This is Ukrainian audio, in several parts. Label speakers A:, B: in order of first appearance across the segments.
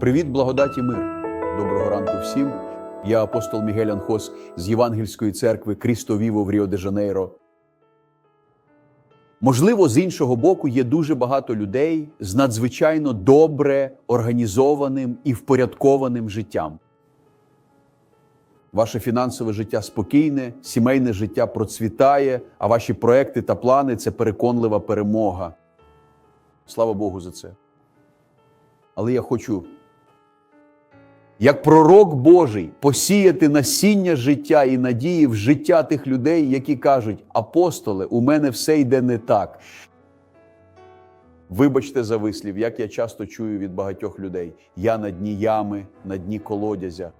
A: Привіт, благодаті мир! Доброго ранку всім. Я апостол Мігель Анхос з Євангельської церкви Крісто Віво в Ріо де Жанейро. Можливо, з іншого боку, є дуже багато людей з надзвичайно добре організованим і впорядкованим життям. Ваше фінансове життя спокійне, сімейне життя процвітає, а ваші проекти та плани це переконлива перемога. Слава Богу за це. Але я хочу, як пророк Божий, посіяти насіння життя і надії в життя тих людей, які кажуть: апостоле, у мене все йде не так. Вибачте за вислів, як я часто чую від багатьох людей: я на дні ями, на дні колодязя.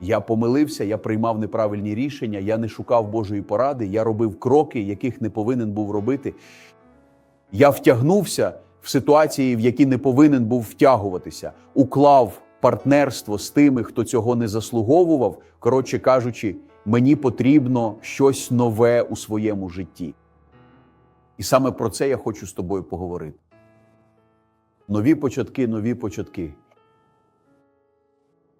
A: Я помилився, я приймав неправильні рішення, я не шукав Божої поради, я робив кроки, яких не повинен був робити. Я втягнувся в ситуації, в які не повинен був втягуватися, уклав партнерство з тими, хто цього не заслуговував. Коротше кажучи, мені потрібно щось нове у своєму житті. І саме про це я хочу з тобою поговорити. Нові початки, нові початки.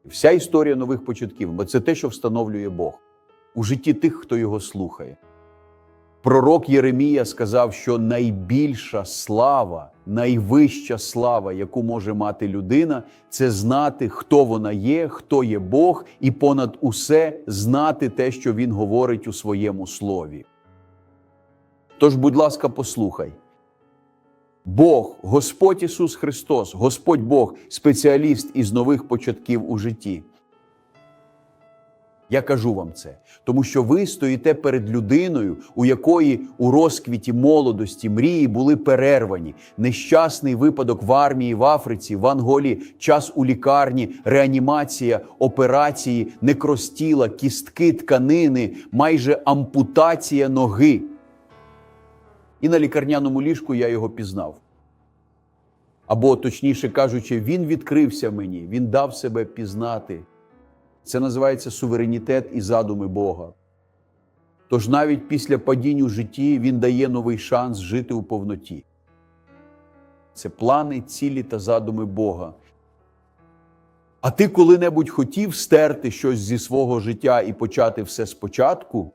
A: Вся історія нових початків, це те, що встановлює Бог у житті тих, хто його слухає. Пророк Єремія сказав, що найбільша слава, найвища слава, яку може мати людина, це знати, хто вона є, хто є Бог, і понад усе знати те, що Він говорить у своєму слові. Тож, будь ласка, послухай. Бог, Господь Ісус Христос, Господь Бог, спеціаліст із нових початків у житті. Я кажу вам це, тому що ви стоїте перед людиною, у якої у розквіті молодості мрії були перервані. Нещасний випадок в армії в Африці, в Анголі, час у лікарні, реанімація, операції, некростіла, кістки, тканини, майже ампутація ноги. І на лікарняному ліжку я його пізнав. Або, точніше кажучи, він відкрився мені, він дав себе пізнати. Це називається суверенітет і задуми Бога. Тож навіть після падінь у житті Він дає новий шанс жити у повноті. Це плани, цілі та задуми Бога. А ти коли-небудь хотів стерти щось зі свого життя і почати все спочатку?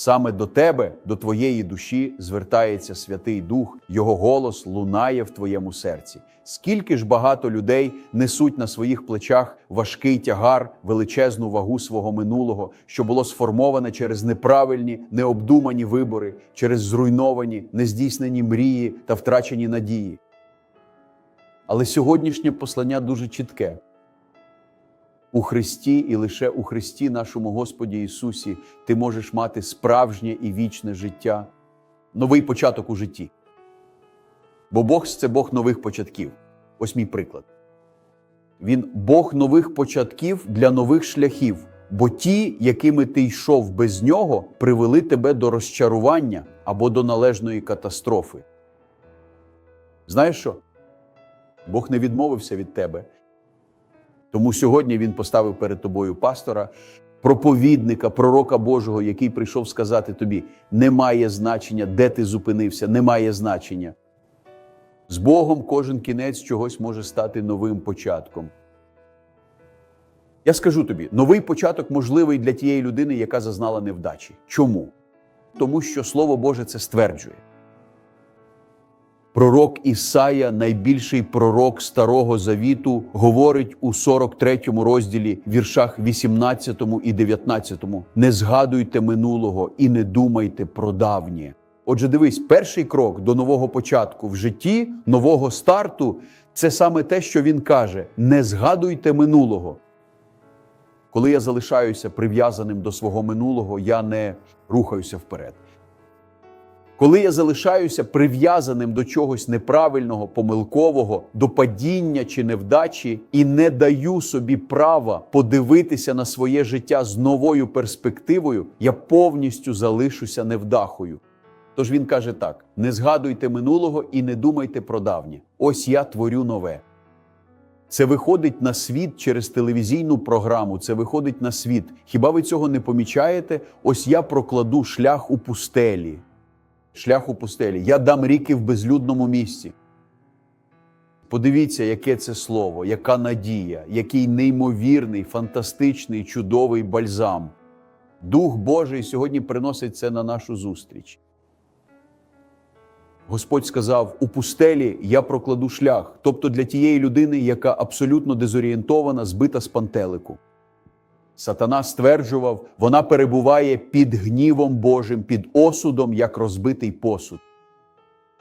A: Саме до тебе, до твоєї душі, звертається Святий Дух, Його голос лунає в твоєму серці. Скільки ж багато людей несуть на своїх плечах важкий тягар, величезну вагу свого минулого, що було сформоване через неправильні, необдумані вибори, через зруйновані, нездійснені мрії та втрачені надії. Але сьогоднішнє послання дуже чітке. У Христі і лише у Христі, нашому Господі Ісусі, ти можеш мати справжнє і вічне життя, новий початок у житті. Бо Бог це Бог нових початків. Ось мій приклад. Він Бог нових початків для нових шляхів, бо ті, якими ти йшов без нього, привели тебе до розчарування або до належної катастрофи. Знаєш що? Бог не відмовився від тебе. Тому сьогодні він поставив перед тобою пастора, проповідника, пророка Божого, який прийшов сказати тобі: немає значення, де ти зупинився, немає значення. З Богом кожен кінець чогось може стати новим початком. Я скажу тобі: новий початок можливий для тієї людини, яка зазнала невдачі. Чому? Тому що Слово Боже це стверджує. Пророк Ісая, найбільший пророк Старого Завіту, говорить у 43 розділі, віршах 18 і 19. Не згадуйте минулого і не думайте про давнє. Отже, дивись, перший крок до нового початку в житті, нового старту це саме те, що він каже: не згадуйте минулого. Коли я залишаюся прив'язаним до свого минулого, я не рухаюся вперед. Коли я залишаюся прив'язаним до чогось неправильного, помилкового, до падіння чи невдачі, і не даю собі права подивитися на своє життя з новою перспективою, я повністю залишуся невдахою. Тож він каже так: не згадуйте минулого і не думайте про давнє. Ось я творю нове. Це виходить на світ через телевізійну програму. Це виходить на світ. Хіба ви цього не помічаєте? Ось я прокладу шлях у пустелі. Шлях у пустелі. Я дам ріки в безлюдному місці. Подивіться, яке це слово, яка надія, який неймовірний, фантастичний, чудовий бальзам. Дух Божий сьогодні приносить це на нашу зустріч. Господь сказав: у пустелі я прокладу шлях, тобто для тієї людини, яка абсолютно дезорієнтована, збита з пантелику. Сатана стверджував, вона перебуває під гнівом Божим, під осудом, як розбитий посуд.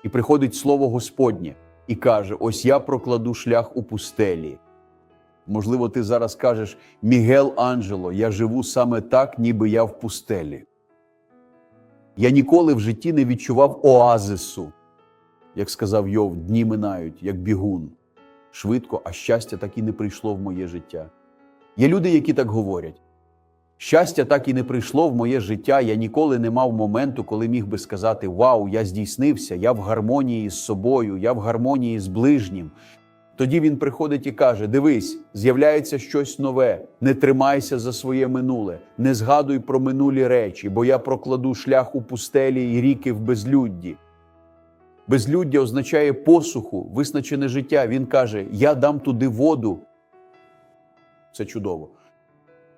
A: І приходить слово Господнє і каже: Ось я прокладу шлях у пустелі. Можливо, ти зараз кажеш, Мігел Анджело, я живу саме так, ніби я в пустелі. Я ніколи в житті не відчував оазису. Як сказав Йов, дні минають, як бігун. Швидко, а щастя так і не прийшло в моє життя. Є люди, які так говорять. Щастя так і не прийшло в моє життя. Я ніколи не мав моменту, коли міг би сказати: Вау, я здійснився, я в гармонії з собою, я в гармонії з ближнім. Тоді він приходить і каже: Дивись, з'являється щось нове, не тримайся за своє минуле, не згадуй про минулі речі, бо я прокладу шлях у пустелі і ріки в безлюдді. Безлюддя означає посуху, визначене життя. Він каже: Я дам туди воду. Це чудово.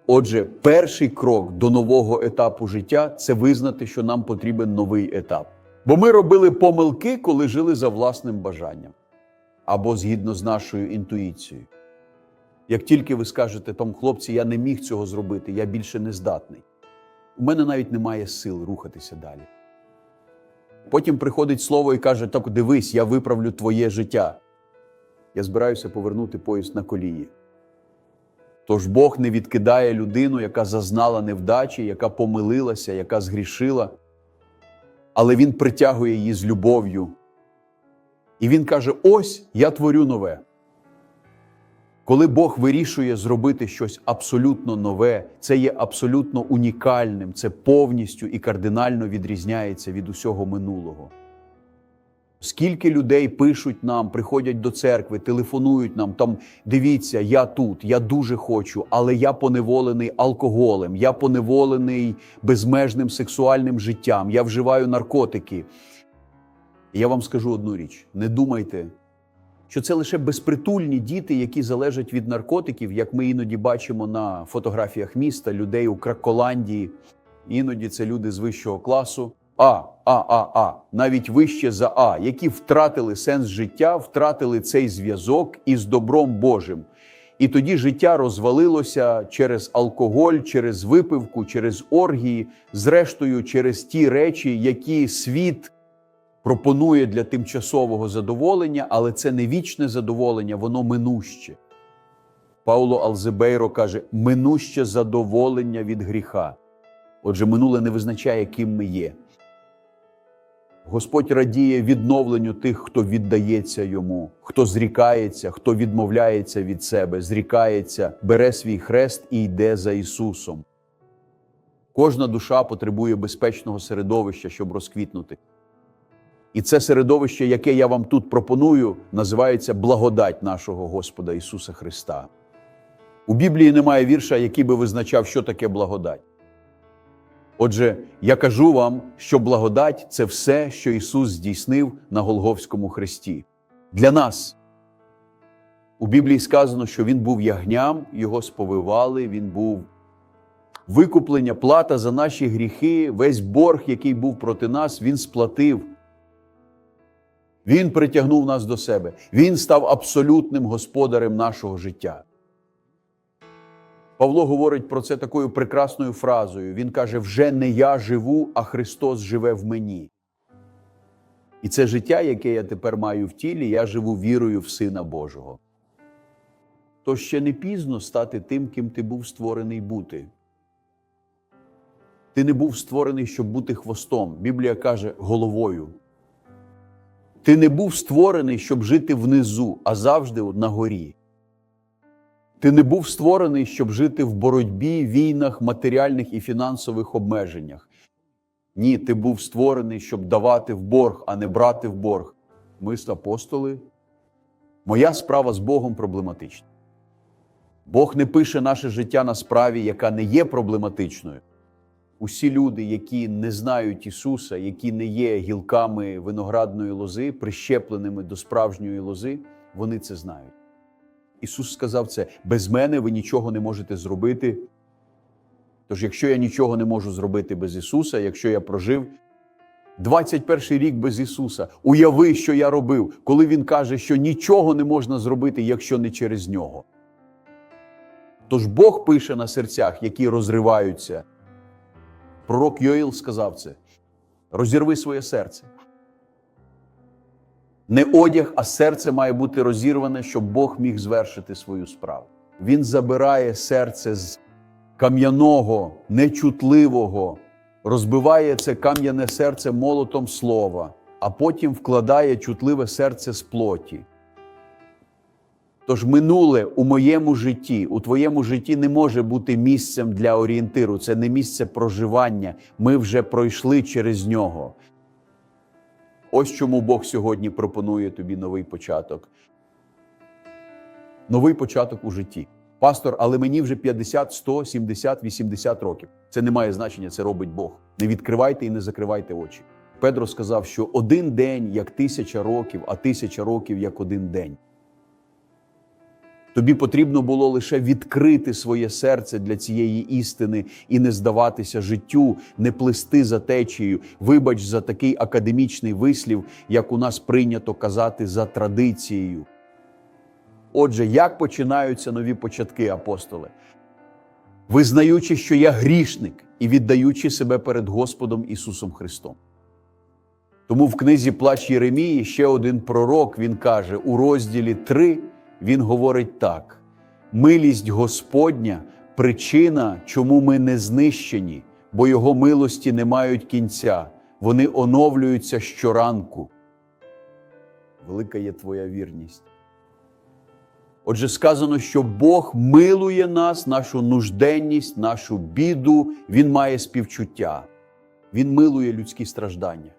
A: Отже, перший крок до нового етапу життя це визнати, що нам потрібен новий етап. Бо ми робили помилки, коли жили за власним бажанням або згідно з нашою інтуїцією. Як тільки ви скажете там, хлопці, я не міг цього зробити, я більше не здатний. У мене навіть немає сил рухатися далі. Потім приходить слово і каже: так дивись, я виправлю твоє життя. Я збираюся повернути поїзд на колії. Тож Бог не відкидає людину, яка зазнала невдачі, яка помилилася, яка згрішила, але Він притягує її з любов'ю. І Він каже: Ось я творю нове. Коли Бог вирішує зробити щось абсолютно нове, це є абсолютно унікальним, це повністю і кардинально відрізняється від усього минулого. Скільки людей пишуть нам, приходять до церкви, телефонують нам, там дивіться, я тут, я дуже хочу, але я поневолений алкоголем, я поневолений безмежним сексуальним життям, я вживаю наркотики. Я вам скажу одну річ: не думайте, що це лише безпритульні діти, які залежать від наркотиків, як ми іноді бачимо на фотографіях міста, людей у Краколандії. Іноді це люди з вищого класу. А, А, А, А, навіть вище за А, які втратили сенс життя, втратили цей зв'язок із добром Божим. І тоді життя розвалилося через алкоголь, через випивку, через оргії, зрештою, через ті речі, які світ пропонує для тимчасового задоволення, але це не вічне задоволення, воно минуще. Пауло Алзебейро каже: минуще задоволення від гріха. Отже, минуле не визначає, ким ми є. Господь радіє відновленню тих, хто віддається йому, хто зрікається, хто відмовляється від себе, зрікається, бере свій хрест і йде за Ісусом. Кожна душа потребує безпечного середовища, щоб розквітнути. І це середовище, яке я вам тут пропоную, називається благодать нашого Господа Ісуса Христа. У Біблії немає вірша, який би визначав, що таке благодать. Отже, я кажу вам, що благодать це все, що Ісус здійснив на Голговському хресті. Для нас. У Біблії сказано, що Він був ягням, його сповивали, Він був викуплення, плата за наші гріхи, весь борг, який був проти нас, Він сплатив. Він притягнув нас до себе. Він став абсолютним господарем нашого життя. Павло говорить про це такою прекрасною фразою. Він каже: вже не я живу, а Христос живе в мені. І це життя, яке я тепер маю в тілі, я живу вірою в Сина Божого. То ще не пізно стати тим, ким ти був створений бути. Ти не був створений, щоб бути хвостом. Біблія каже головою. Ти не був створений, щоб жити внизу, а завжди на горі. Ти не був створений, щоб жити в боротьбі, війнах, матеріальних і фінансових обмеженнях. Ні, ти був створений, щоб давати в борг, а не брати в борг. Ми з апостоли. Моя справа з Богом проблематична. Бог не пише наше життя на справі, яка не є проблематичною. Усі люди, які не знають Ісуса, які не є гілками виноградної лози, прищепленими до справжньої лози, вони це знають. Ісус сказав це: без мене ви нічого не можете зробити. Тож, якщо я нічого не можу зробити без Ісуса, якщо я прожив 21 рік без Ісуса, уяви, що я робив, коли Він каже, що нічого не можна зробити, якщо не через нього. Тож Бог пише на серцях, які розриваються. Пророк Йоїл сказав це: розірви своє серце. Не одяг, а серце має бути розірване, щоб Бог міг звершити свою справу. Він забирає серце з кам'яного, нечутливого, розбиває це кам'яне серце молотом слова, а потім вкладає чутливе серце з плоті. Тож минуле у моєму житті, у твоєму житті не може бути місцем для орієнтиру. Це не місце проживання. Ми вже пройшли через нього. Ось чому Бог сьогодні пропонує тобі новий початок. Новий початок у житті. Пастор, але мені вже 50, 100, 70, 80 років. Це не має значення, це робить Бог. Не відкривайте і не закривайте очі. Педро сказав, що один день як тисяча років, а тисяча років як один день. Тобі потрібно було лише відкрити своє серце для цієї істини і не здаватися життю, не плисти за течією. Вибач за такий академічний вислів, як у нас прийнято казати за традицією. Отже, як починаються нові початки, апостоли? Визнаючи, що я грішник і віддаючи себе перед Господом Ісусом Христом. Тому в книзі Плач Єремії ще один пророк він каже у розділі 3, він говорить так: милість Господня причина, чому ми не знищені, бо Його милості не мають кінця, вони оновлюються щоранку. Велика є твоя вірність. Отже, сказано, що Бог милує нас, нашу нужденність, нашу біду, Він має співчуття, Він милує людські страждання.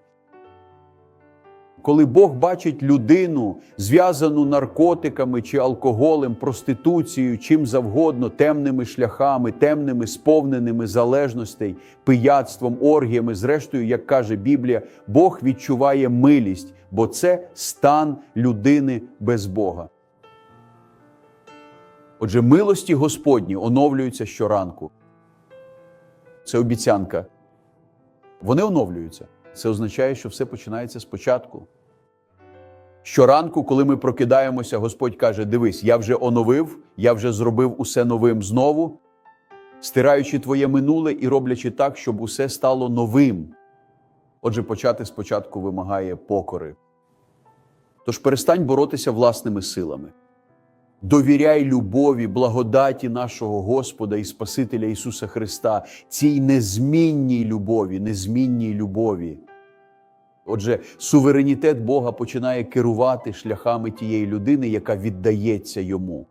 A: Коли Бог бачить людину, зв'язану наркотиками чи алкоголем, проституцією, чим завгодно, темними шляхами, темними, сповненими залежностей, пияцтвом, оргіями, зрештою, як каже Біблія, Бог відчуває милість, бо це стан людини без Бога. Отже, милості Господні оновлюються щоранку. Це обіцянка. Вони оновлюються. Це означає, що все починається спочатку. Щоранку, коли ми прокидаємося, Господь каже: Дивись, я вже оновив, я вже зробив усе новим знову, стираючи твоє минуле і роблячи так, щоб усе стало новим. Отже, почати спочатку вимагає покори. Тож перестань боротися власними силами. Довіряй любові, благодаті нашого Господа і Спасителя Ісуса Христа, цій незмінній любові, незмінній любові. Отже, суверенітет Бога починає керувати шляхами тієї людини, яка віддається йому.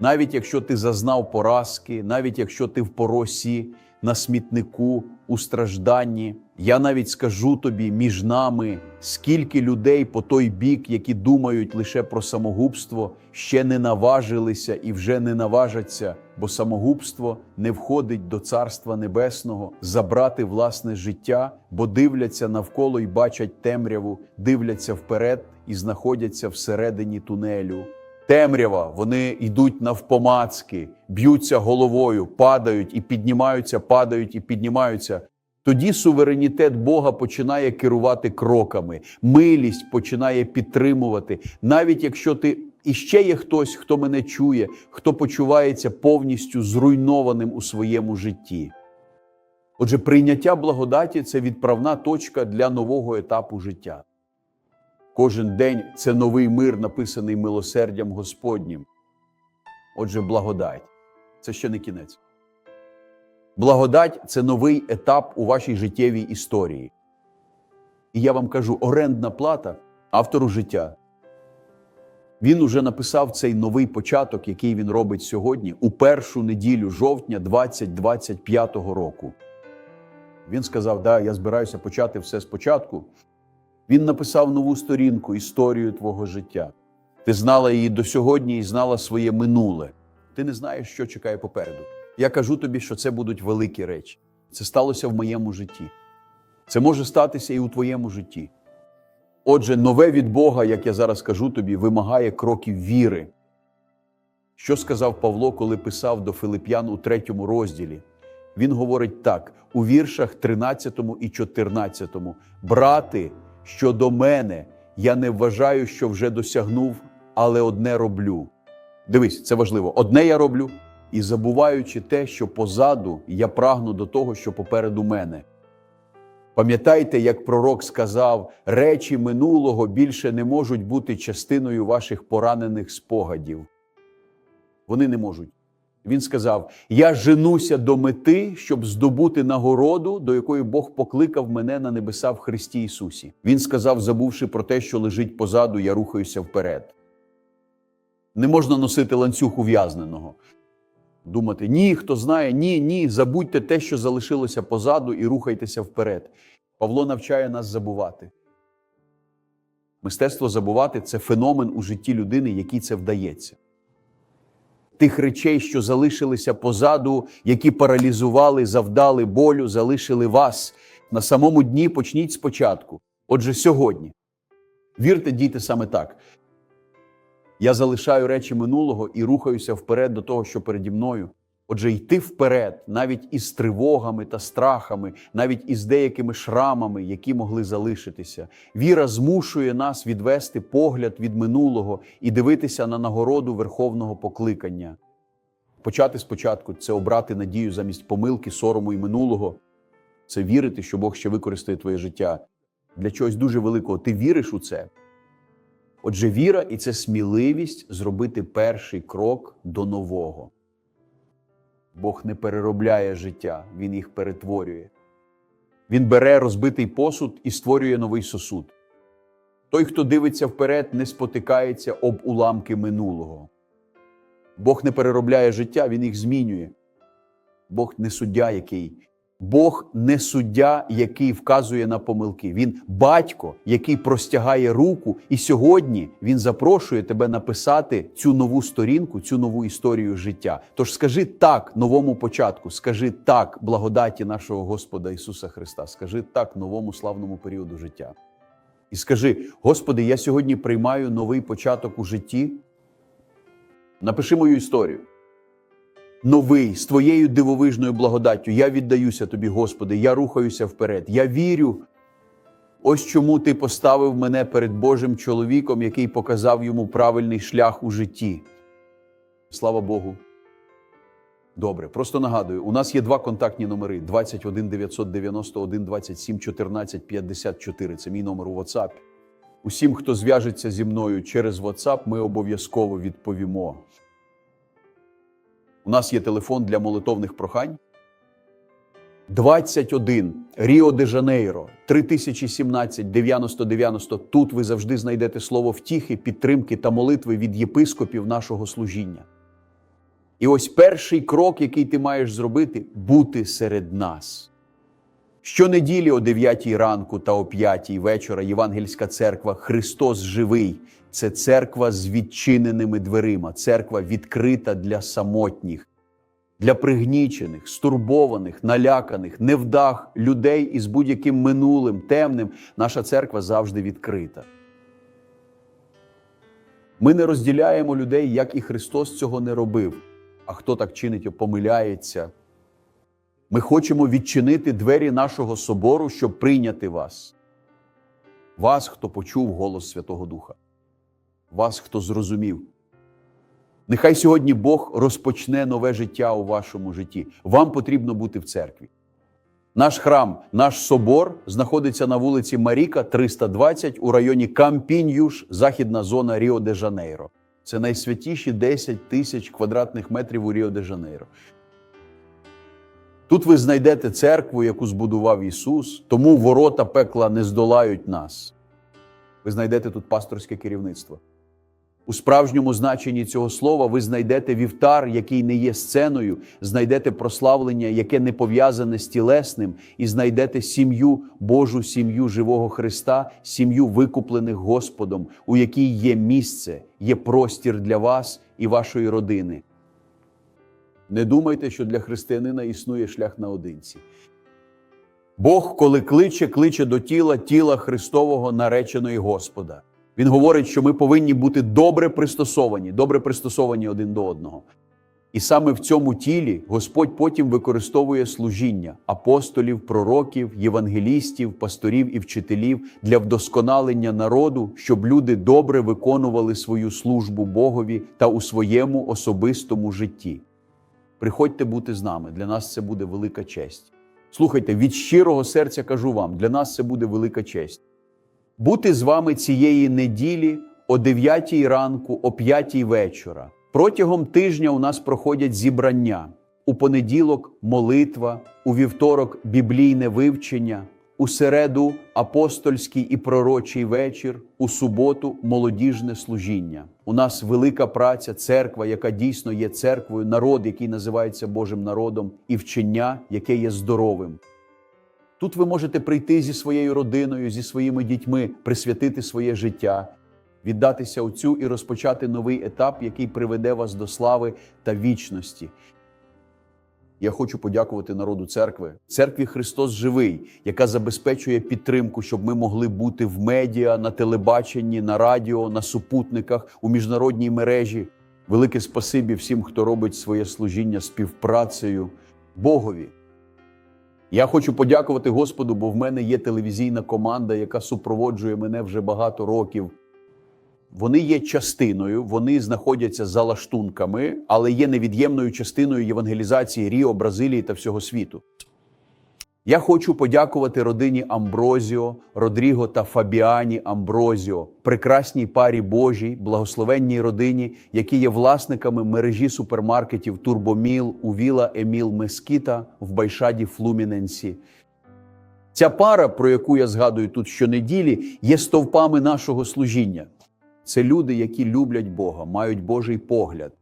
A: Навіть якщо ти зазнав поразки, навіть якщо ти в поросі, на смітнику, у стражданні, я навіть скажу тобі між нами, скільки людей по той бік, які думають лише про самогубство, ще не наважилися і вже не наважаться, бо самогубство не входить до Царства Небесного забрати власне життя, бо дивляться навколо і бачать темряву, дивляться вперед і знаходяться всередині тунелю. Темрява, вони йдуть навпомацки, б'ються головою, падають і піднімаються, падають і піднімаються. Тоді суверенітет Бога починає керувати кроками, милість починає підтримувати, навіть якщо ти і ще є хтось, хто мене чує, хто почувається повністю зруйнованим у своєму житті. Отже, прийняття благодаті це відправна точка для нового етапу життя. Кожен день це новий мир, написаний милосердям Господнім. Отже, благодать це ще не кінець. Благодать це новий етап у вашій життєвій історії. І я вам кажу: орендна плата автору життя. Він уже написав цей новий початок, який він робить сьогодні, у першу неділю жовтня 2025 року. Він сказав: Да, я збираюся почати все спочатку. Він написав нову сторінку, історію твого життя. Ти знала її до сьогодні і знала своє минуле. Ти не знаєш, що чекає попереду. Я кажу тобі, що це будуть великі речі. Це сталося в моєму житті. Це може статися і у твоєму житті. Отже, нове від Бога, як я зараз кажу тобі, вимагає кроків віри. Що сказав Павло, коли писав до Филип'ян у третьому розділі? Він говорить так у віршах 13 і 14. Брати, щодо мене, я не вважаю, що вже досягнув, але одне роблю. Дивись, це важливо. Одне я роблю, і забуваючи те, що позаду, я прагну до того, що попереду мене. Пам'ятайте, як пророк сказав, речі минулого більше не можуть бути частиною ваших поранених спогадів. Вони не можуть. Він сказав: Я женуся до мети, щоб здобути нагороду, до якої Бог покликав мене на небеса в Христі Ісусі. Він сказав, забувши про те, що лежить позаду, я рухаюся вперед. Не можна носити ланцюг ув'язненого. Думати, ні, хто знає, ні, ні, забудьте те, що залишилося позаду, і рухайтеся вперед. Павло навчає нас забувати. Мистецтво забувати це феномен у житті людини, якій це вдається. Тих речей, що залишилися позаду, які паралізували, завдали болю, залишили вас. На самому дні почніть спочатку. Отже, сьогодні. Вірте, діти, саме так. Я залишаю речі минулого і рухаюся вперед до того, що переді мною. Отже, йти вперед, навіть із тривогами та страхами, навіть із деякими шрамами, які могли залишитися. Віра змушує нас відвести погляд від минулого і дивитися на нагороду верховного покликання. Почати спочатку це обрати надію замість помилки, сорому і минулого. Це вірити, що Бог ще використає твоє життя для чогось дуже великого. Ти віриш у це. Отже, віра і це сміливість зробити перший крок до нового. Бог не переробляє життя, Він їх перетворює. Він бере розбитий посуд і створює новий сосуд. Той, хто дивиться вперед, не спотикається об уламки минулого. Бог не переробляє життя, Він їх змінює. Бог не суддя, який. Бог не суддя, який вказує на помилки. Він батько, який простягає руку, і сьогодні він запрошує тебе написати цю нову сторінку, цю нову історію життя. Тож скажи так новому початку, скажи так благодаті нашого Господа Ісуса Христа, скажи так новому славному періоду життя. І скажи: Господи, я сьогодні приймаю новий початок у житті. Напиши мою історію новий з твоєю дивовижною благодаттю. Я віддаюся тобі, Господи, я рухаюся вперед. Я вірю. Ось чому ти поставив мене перед Божим чоловіком, який показав йому правильний шлях у житті. Слава Богу. Добре, просто нагадую, у нас є два контактні номери: 21 991 27 14 54. Це мій номер у WhatsApp. Усім, хто зв'яжеться зі мною через WhatsApp, ми обов'язково відповімо. У нас є телефон для молитовних прохань. 21 Ріо де Жанейро 3017 90 90. Тут ви завжди знайдете слово втіхи, підтримки та молитви від єпископів нашого служіння. І ось перший крок, який ти маєш зробити бути серед нас. Щонеділі о 9 ранку та о 5 вечора Євангельська церква Христос живий. Це церква з відчиненими дверима, церква відкрита для самотніх, для пригнічених, стурбованих, наляканих, невдах людей із будь-яким минулим, темним. Наша церква завжди відкрита. Ми не розділяємо людей, як і Христос цього не робив. А хто так чинить, помиляється. Ми хочемо відчинити двері нашого собору, щоб прийняти вас. Вас, хто почув голос Святого Духа, вас, хто зрозумів. Нехай сьогодні Бог розпочне нове життя у вашому житті. Вам потрібно бути в церкві. Наш храм, наш собор знаходиться на вулиці Маріка, 320 у районі Кампіньюш, західна зона Ріо де Жанейро. Це найсвятіші 10 тисяч квадратних метрів у Ріо де Жанейро. Тут ви знайдете церкву, яку збудував Ісус, тому ворота пекла не здолають нас. Ви знайдете тут пасторське керівництво. У справжньому значенні цього слова ви знайдете вівтар, який не є сценою, знайдете прославлення, яке не пов'язане з тілесним, і знайдете сім'ю, Божу сім'ю живого Христа, сім'ю викуплених Господом, у якій є місце, є простір для вас і вашої родини. Не думайте, що для християнина існує шлях наодинці. Бог, коли кличе, кличе до тіла тіла Христового нареченої Господа. Він говорить, що ми повинні бути добре пристосовані, добре пристосовані один до одного. І саме в цьому тілі Господь потім використовує служіння апостолів, пророків, євангелістів, пасторів і вчителів для вдосконалення народу, щоб люди добре виконували свою службу Богові та у своєму особистому житті. Приходьте бути з нами. Для нас це буде велика честь. Слухайте, від щирого серця кажу вам, для нас це буде велика честь. Бути з вами цієї неділі о 9 ранку, о 5 вечора. Протягом тижня у нас проходять зібрання. У понеділок молитва, у вівторок біблійне вивчення, у середу апостольський і пророчий вечір, у суботу молодіжне служіння. У нас велика праця, церква, яка дійсно є церквою, народ, який називається Божим народом, і вчення, яке є здоровим. Тут ви можете прийти зі своєю родиною, зі своїми дітьми, присвятити своє життя, віддатися оцю і розпочати новий етап, який приведе вас до слави та вічності. Я хочу подякувати народу церкви, церкві Христос Живий, яка забезпечує підтримку, щоб ми могли бути в медіа, на телебаченні, на радіо, на супутниках, у міжнародній мережі. Велике спасибі всім, хто робить своє служіння співпрацею Богові. Я хочу подякувати Господу, бо в мене є телевізійна команда, яка супроводжує мене вже багато років. Вони є частиною, вони знаходяться за лаштунками, але є невід'ємною частиною євангелізації Ріо, Бразилії та всього світу. Я хочу подякувати родині Амброзіо, Родріго та Фабіані Амброзіо, прекрасній парі Божій, благословенній родині, які є власниками мережі супермаркетів Турбоміл у Віла Еміл Мескіта в Байшаді Флуміненсі. Ця пара, про яку я згадую тут щонеділі, є стовпами нашого служіння. Це люди, які люблять Бога, мають Божий погляд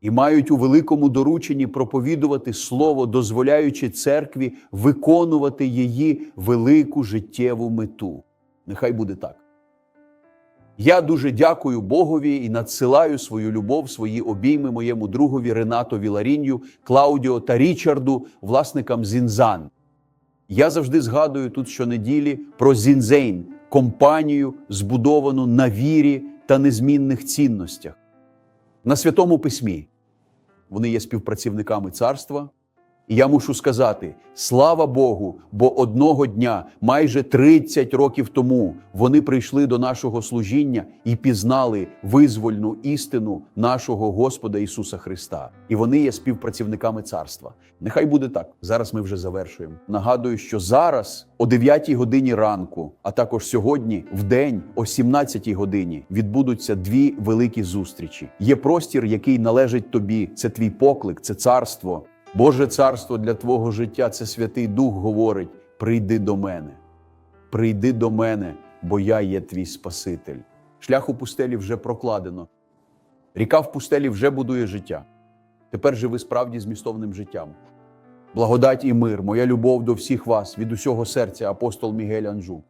A: і мають у великому дорученні проповідувати Слово, дозволяючи церкві виконувати її велику життєву мету. Нехай буде так. Я дуже дякую Богові і надсилаю свою любов, свої обійми моєму другові Ренато Віларінью, Клаудіо та Річарду, власникам Зінзан. Я завжди згадую тут щонеділі про Зінзейн, компанію, збудовану на вірі та незмінних цінностях. На святому письмі вони є співпрацівниками царства. І я мушу сказати: слава Богу, бо одного дня, майже 30 років тому, вони прийшли до нашого служіння і пізнали визвольну істину нашого Господа Ісуса Христа. І вони є співпрацівниками царства. Нехай буде так. Зараз ми вже завершуємо. Нагадую, що зараз о 9 годині ранку, а також сьогодні, в день, о 17 годині, відбудуться дві великі зустрічі. Є простір, який належить тобі. Це твій поклик, це царство. Боже царство для Твого життя, це Святий Дух говорить: прийди до мене, прийди до мене, бо я є твій Спаситель. Шлях у пустелі вже прокладено. Ріка в пустелі вже будує життя. Тепер живи справді змістовним життям. Благодать і мир, моя любов до всіх вас від усього серця, апостол Мігель Анжу.